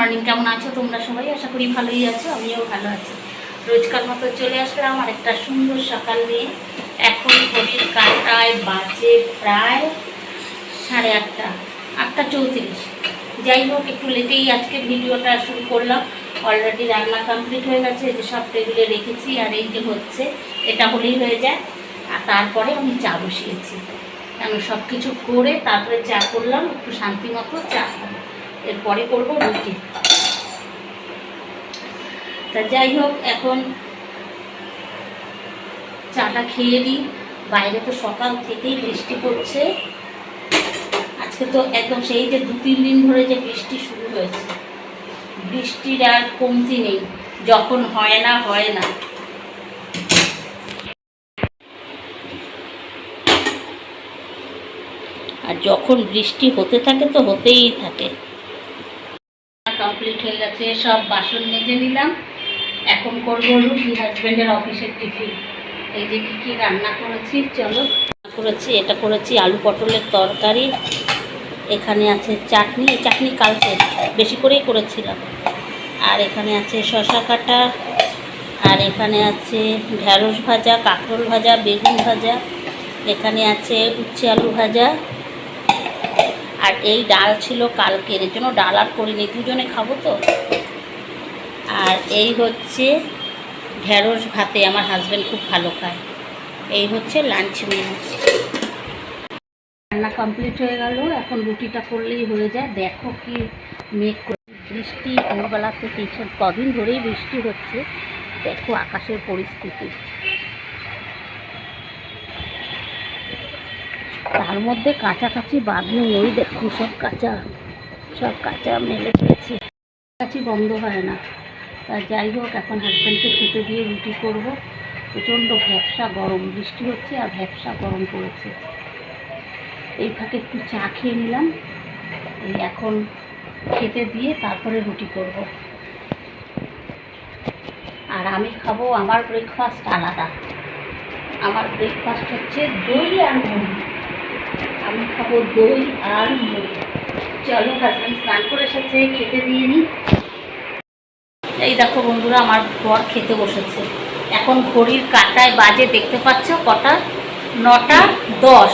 Morning কেমন আছো? তোমরা সবাই আশা করি ভালোই আছো, আমিও ভালো আছি। রোজকার মতো চলে আসলাম আর একটা সুন্দর সকাল নিয়ে। এখন ঘড়ির কাটায় বাজে প্রায় সাড়ে আটটা আটটা চৌত্রিশ। যাই হোক, একটু লেটেই আজকে ভিডিওটা শুরু করলাম। অলরেডি রান্না কমপ্লিট হয়ে গেছে, এই যে সব টেবিলে রেখেছি, আর এই যে হচ্ছে, এটা হলেই হয়ে যায়। আর তারপরে আমি চা বসিয়েছি। আমি সব কিছু করে তারপরে চা করলাম, একটু শান্তি মতো চা খাব। এরপরে করব রুটি। তা যাই হোক, এখন চাটা খেয়ে নিই বাইরে তো সকাল থেকেই বৃষ্টি পড়ছে। আজকে তো একদম সেই যে দু তিন দিন ধরে যে বৃষ্টি শুরু হয়েছে। বৃষ্টির আর কমতি নেই, যখন হয় না হয় না। আর যখন বৃষ্টি হতে থাকে তো হতেই থাকে। গেছে সব বাসন মেজে নিলাম। এখন করব রুটি হাজব্যান্ডের অফিসের টিফিন। এই যে কী কী রান্না করেছি, চলো। করেছি, এটা করেছি আলু পটলের তরকারি। এখানে আছে চাটনি চাটনি কালকে, বেশি করেই করেছিলাম। আর এখানে আছে শশা কাটা, আর এখানে আছে ঢ্যাঁড়স ভাজা, কাঁকরোল ভাজা, বেগুন ভাজা। এখানে আছে উচ্ছে আলু ভাজা। আর এই ডাল ছিল কালকের, এর জন্য ডাল আর করিনি, দুজনে খাব তো। আর এই হচ্ছে ঢ্যাঁড়স ভাতে আমার হাজব্যান্ড খুব ভালো খায়। এই হচ্ছে লাঞ্চ মেনু রান্না কমপ্লিট হয়ে গেল, এখন রুটিটা করলেই হয়ে যায়। দেখো কি মেঘ বৃষ্টি ভোরবেলা থেকে সব কদিন ধরেই বৃষ্টি হচ্ছে। দেখো আকাশের পরিস্থিতি। তার মধ্যে কাছাকাছি বাঁধনি ওই দেখো সব কাঁচা সব কাঁচা মেলে ফেলেছি কাছাকাছি বন্ধ হয় না। তা যাই হোক, এখন হাজব্যান্ডকে খেতে দিয়ে রুটি করব। প্রচণ্ড ভ্যাবসা গরম, বৃষ্টি হচ্ছে আর ভ্যাবসা গরম পড়েছে। এই ফাঁকে একটু চা খেয়ে নিলাম। এই এখন খেতে দিয়ে তারপরে রুটি করব। আর আমি খাব, আমার ব্রেকফাস্ট আলাদা। আমার ব্রেকফাস্ট হচ্ছে দই আর মুড়ি। আমি খাব, দই আর মুড়ি। চলো হাজব্যান্ড স্নান করে এসেছে, খেতে দিয়ে নিই এই দেখো বন্ধুরা, আমার বর খেতে বসেছে। এখন ঘড়ির কাটায় বাজে, দেখতে পাচ্ছ? কটা? নটা দশ।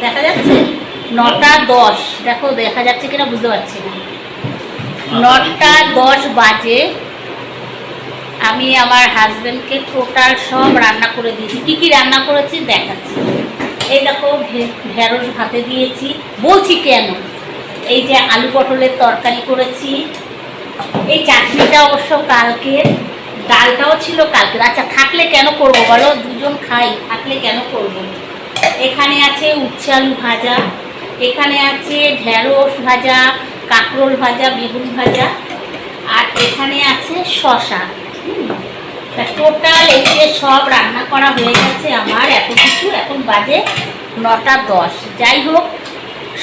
দেখা যাচ্ছে? নটা দশ। দেখো, দেখা যাচ্ছে কিনা বুঝতে পারছি না। নটা দশ বাজে। আমি আমার হাজব্যান্ডকে টোটাল সব রান্না করে দিয়েছি। কী কী রান্না করেছি দেখাচ্ছি। এই দেখো ঢেঁড়স ভাতে দিয়েছি। বলছি কেন? এই যে আলু পটলের তরকারি করেছি। এই চাটনিটা অবশ্য কালকের ডালটাও ছিল কালকের আচ্ছা থাকলে কেন করব বলো? দুজন খাই, থাকলে কেন করব? এখানে আছে উচ্ছে আলু ভাজা, এখানে আছে ঢেঁড়স ভাজা, কাঁকরোল ভাজা, বেগুন ভাজা, আর এখানে আছে শশা টোটাল এই যে সব রান্না করা হয়ে গেছে আমার, এত কিছু। এখন বাজে নটা দশ। যাই হোক,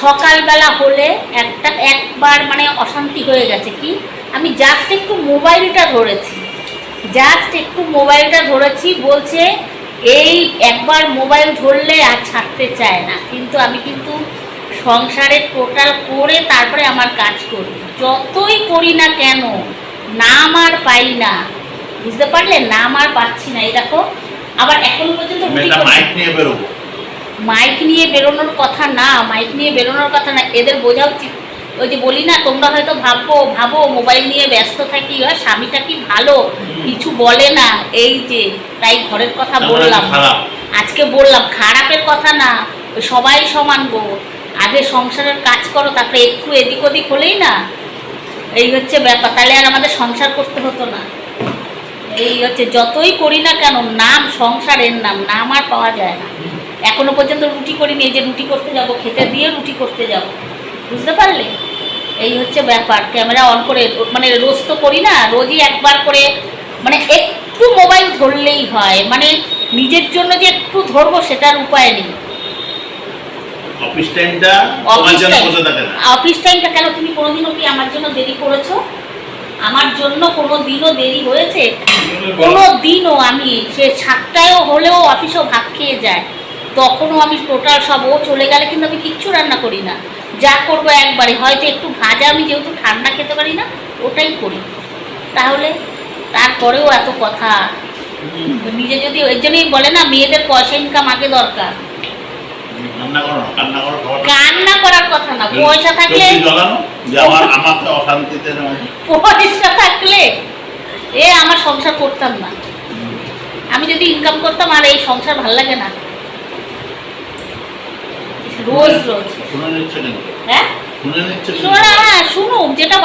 সকালবেলা হলে একটা, একবার মানে অশান্তি হয়ে গেছে কি? আমি জাস্ট একটু মোবাইলটা ধরেছি। জাস্ট একটু মোবাইলটা ধরেছি, বলছে এই একবার মোবাইল ধরলে আর ছাড়তে চায় না। কিন্তু আমি কিন্তু সংসারের টোটাল করে তারপরে আমার কাজ করি। যতই করি না কেন, নাম আর পাই না। বুঝতে পারলে নাম আর পাচ্ছি না এই দেখো। আবার এখন পর্যন্ত। মাইক নিয়ে বেরোবো। মাইক নিয়ে বেরোনোর কথা না মাইক নিয়ে বেরোনোর কথা না এদের বোঝা উচিত। ওই যে বলি না তোমরা হয়তো ভাববো ভাবো মোবাইল নিয়ে ব্যস্ত থাকি আর স্বামীটা কি ভালো? কিছু বলে না এই যে তাই ঘরের কথা বললাম। আজকে বললাম খারাপের কথা না ওই সবাই সমান গো। আগে সংসারের কাজ করো তারপরে একটু এদিক ওদিক হলেই না এই হচ্ছে ব্যাপার। তাহলে আর আমাদের সংসার করতে হতো না। এই হচ্ছে যতই করি না কেন নাম সংসারের নাম নাম আর পাওয়া যায় না। এখনও পর্যন্ত রুটি করিনি এই যে রুটি করতে যাব খেতে দিয়ে রুটি করতে যাব। বুঝতে পারলে? এই হচ্ছে ব্যাপার। ক্যামেরা অন করে মানে রোজ তো করি না রোজই একবার করে মানে একটু মোবাইল ধরলেই হয়। মানে নিজের জন্য যে একটু ধরবো সেটার উপায় নেই। অফিস টাইমটা অফিস টাইমটা কেন? তুমি কোনোদিনও কি আমার জন্য দেরি করেছ? আমার জন্য কোনো দিনও দেরি হয়েছে। কোনো দিনও আমি সে সাতটায়ও হলেও অফিসেও ভাত খেয়ে যায়। তখনও আমি টোটাল সব ও চলে গেলে কিন্তু আমি কিচ্ছু রান্না করি না। যা করব একবারে। হয়তো একটু ভাজা আমি যেহেতু ঠান্ডা খেতে পারি না, ওটাই করি। তাহলে তারপরেও এত কথা। নিজে যদি ওই জন্যই বলে না, মেয়েদের পয়সা ইনকাম আগে দরকার রান্না করো না রান্না করো খাবার কান্না করার কথা না পয়সা থাকলে চোখটি জ্বালানো যে আমার আমাকে অশান্তিতে নেওয়া পয়সা থাকলে এ আমার সংসার করতাম না। আমি যদি ইনকাম করতাম আর এই সংসার ভালো লাগে না। রোজ রোজ। হ্যাঁ? শুনে হ্যাঁ শুনুক যেটা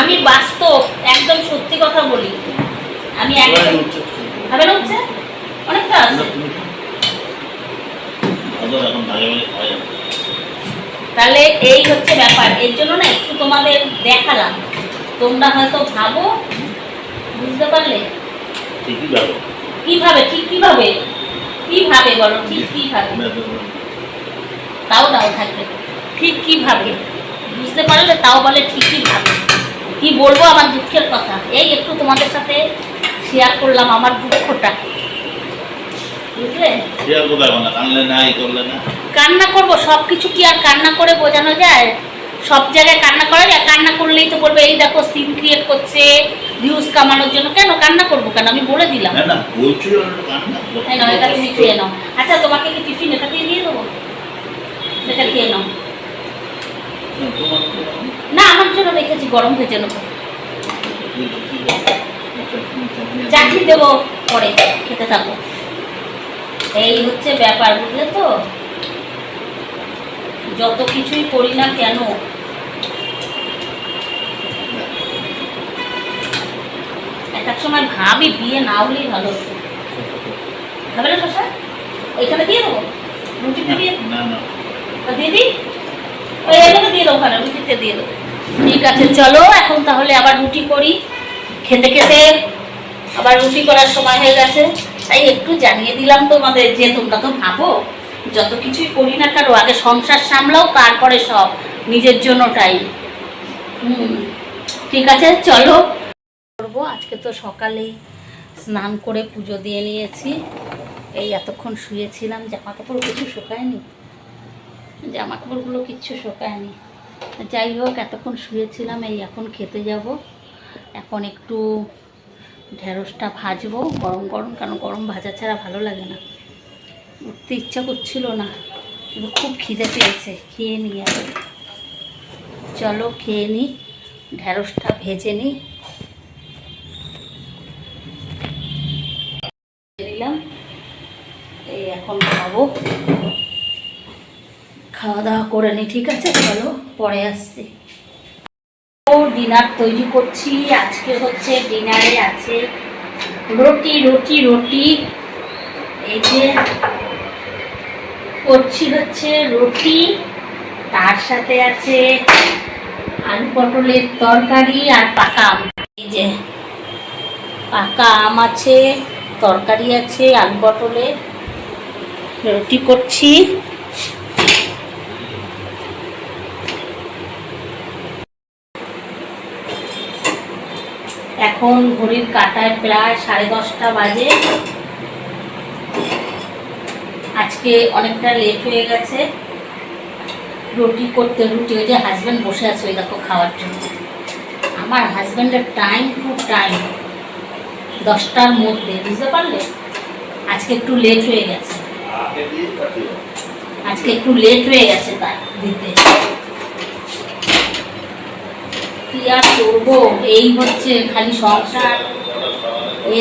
আমি বাস্তব একদম সত্যি কথা বলি। আমি একদম হচ্ছে। না হচ্ছে অনেকটা আছে। এখন তাহলে এই হচ্ছে ব্যাপার। এর জন্য না একটু তোমাদের দেখালাম। তোমরা হয়তো ভাবো বুঝতে পারলে? ঠিকই কীভাবে ঠিক কীভাবে কীভাবে বলো? ঠিক কীভাবে তাও দাও থাকবে। ঠিক কীভাবে বুঝতে পারলে তাও বলে ঠিকই ভাবে? কি বলব আমার দুঃখের কথা? এই একটু তোমাদের সাথে শেয়ার করলাম আমার দুঃখটা বুঝলে শেয়ার কোথায় বানা কানলে না এই করলে না কান্না করব সব কিছু কি আর কান্না করে বোঝানো যায়? সব জায়গায় কান্না করা যায়? কান্না করলেই তো বলবে এই দেখো সিন ক্রিয়েট করছে ভিউজ কামানোর জন্য। কেন কান্না করব কেন? আমি বলে দিলাম। এটা তুমি খেয়ে নাও। আচ্ছা তোমাকে কি টিফিন এটা দিয়ে দিয়ে দেবো? এটা খেয়ে নাও। না, আমার জন্য রেখেছি গরম ভেজে নেব? আচ্ছা, চাটনি- দেবো পরে খেতে থাকো। এই হচ্ছে ব্যাপার বুঝলে তো? যত কিছুই করি না কেন? এক এক সময় ভাবি বিয়ে না হলেই ভালো খাবে না শশা? ওইখানে দিয়ে দেবো? রুটিতে দিয়ে? দিই? ওই এখানে দিয়ে দেবো ওখানে রুটিতে দিয়ে দেবো। ঠিক আছে চলো এখন তাহলে আবার রুটি করি। খেতে খেতে আবার রুটি করার সময় হয়ে গেছে। তাই একটু জানিয়ে দিলাম তোমাদের যে তোমরা তো ভাবো, যত কিছুই করি না কারও আগে সংসার সামলাও, তারপরে সব নিজের জন্য টাইম হুম, ঠিক আছে, চলো। করব, আজকে তো সকালেই স্নান করে পুজো দিয়ে নিয়েছি। এই এতক্ষণ শুয়েছিলাম জামা কাপড় কিছু শোকায়নি। জামা কাপড়গুলো কিচ্ছু শোকায়নি। যাই হোক, এতক্ষণ শুয়েছিলাম, এই এখন খেতে যাব। এখন একটু ঢেঁড়সটা ভাজবো, গরম গরম কারণ গরম ভাজা ছাড়া ভালো লাগে না। উঠতে ইচ্ছা করছিল না, কিন্তু খুব খিদে পেয়েছে, খেয়ে নিই আর চলো খেয়ে নিই ঢেঁড়সটা ভেজে নিই নিলাম, এই এখন খাব। খাওয়া দাওয়া করে নি, ঠিক আছে? চলো, পরে আসছি। ডিনার তৈরি করছি। আজকে হচ্ছে ডিনারে আছে রুটি রুটি রুটি। এই যে করছি হচ্ছে রুটি। তার সাথে আছে আলু পটলের তরকারি আর পাকা আম। এই যে পাকা আম আছে, তরকারি আছে, আলু পটলের। রুটি করছি। এখন ঘড়ির কাটায় প্রায় সাড়ে দশটা বাজে। আজকে অনেকটা লেট হয়ে গেছে। রুটি করতে রুটি, ওই যে হাজব্যান্ড বসে আছে, ওই দেখো খাওয়ার জন্য। আমার হাজব্যান্ডের টাইম টু টাইম দশটার মধ্যে, বুঝতে পারলে? আজকে একটু লেট হয়ে গেছে। আজকে একটু লেট হয়ে গেছে তাই দিতে কি এই হচ্ছে খালি সংসার।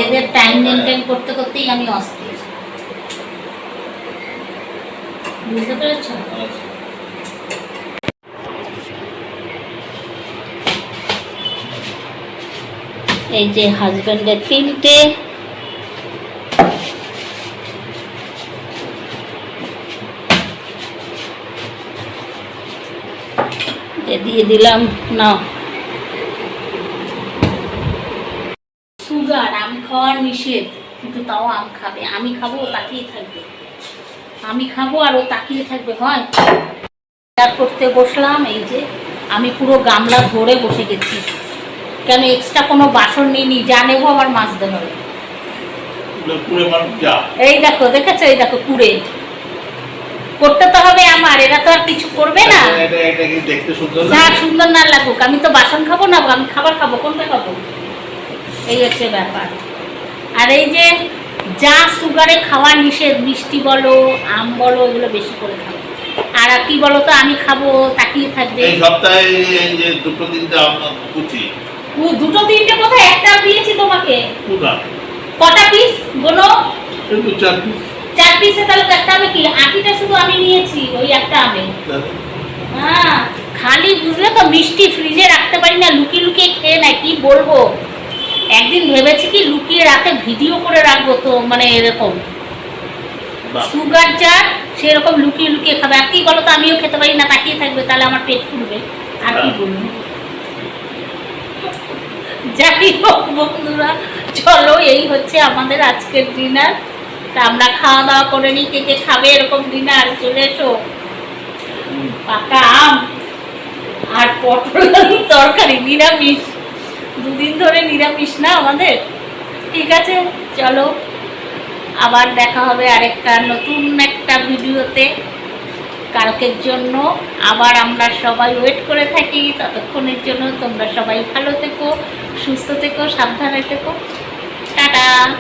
এদের টাইম মেনটেন করতে করতেই আমি অস্থির। বুঝতে পেরেছ। এই যে হাজব্যান্ডের তিনটে। দিয়ে দিলাম না সুগার আম খাওয়ার নিষেধ কিন্তু তাও আম খাবে। আমি খাব ও তাকিয়ে থাকবে। আমি খাব আর ও তাকিয়ে থাকবে হয়? করতে বসলাম এই যে আমি পুরো গামলা ধরে বসে গেছি। কেন এক্সট্রা কোনো বাসন নিইনি যা নেব আমার মাজতে হবে এই দেখো দেখেছ? এই দেখো কুড়ে করতে তো হবে আমার এরা তো আর কিছু করবে না। যা সুন্দর না লাগুক আমি তো বাসন খাব না আমি খাবার খাব কোনটা খাব? এই হচ্ছে ব্যাপার। আর এই যে যা সুগারে খাওয়া নিষেধ মিষ্টি বলো আম বলো এগুলো বেশি করে খাব আর কি বলো তো আমি খাব তাকিয়ে থাকবে। এই সপ্তাহে এই যে দুটো তিনটে কুচি। ও, দুটো তিনটে কোথায়? একটা দিয়েছি তোমাকে। কটা পিস বলো। কিন্তু চার পিস চার পিসে তাহলে একটা আমি কি? আটিটা শুধু আমি নিয়েছি ওই একটা আমি হ্যাঁ। খালি বুঝলে তো মিষ্টি ফ্রিজে রাখতে পারি না লুকিয়ে লুকিয়ে খেয়ে নেয় কি বলব? একদিন ভেবেছি কি লুকিয়ে রাতে ভিডিও করে রাখব তো মানে এরকম। সুগার যার সেরকম লুকিয়ে লুকিয়ে খাবে। আর কি বলো তো আমিও খেতে পারি না তাকিয়ে থাকবে তাহলে আমার পেট ফুলবে। আর কি। বলব? যাই হোক বন্ধুরা চলো এই হচ্ছে আমাদের আজকের ডিনার। তা আমরা খাওয়া দাওয়া করে নিই কে কে খাবে এরকম ডিনার চলে এসো। পাকা আম আর পটল তরকারি নিরামিষ। দুদিন ধরে নিরামিষ না আমাদের? ঠিক আছে, চলো। আবার দেখা হবে আরেকটা নতুন একটা ভিডিওতে। কালকের জন্য আবার আমরা সবাই ওয়েট করে থাকি। ততক্ষণের জন্য তোমরা সবাই ভালো থেকো, সুস্থ থেকো, সাবধানে থেকো। টাটা!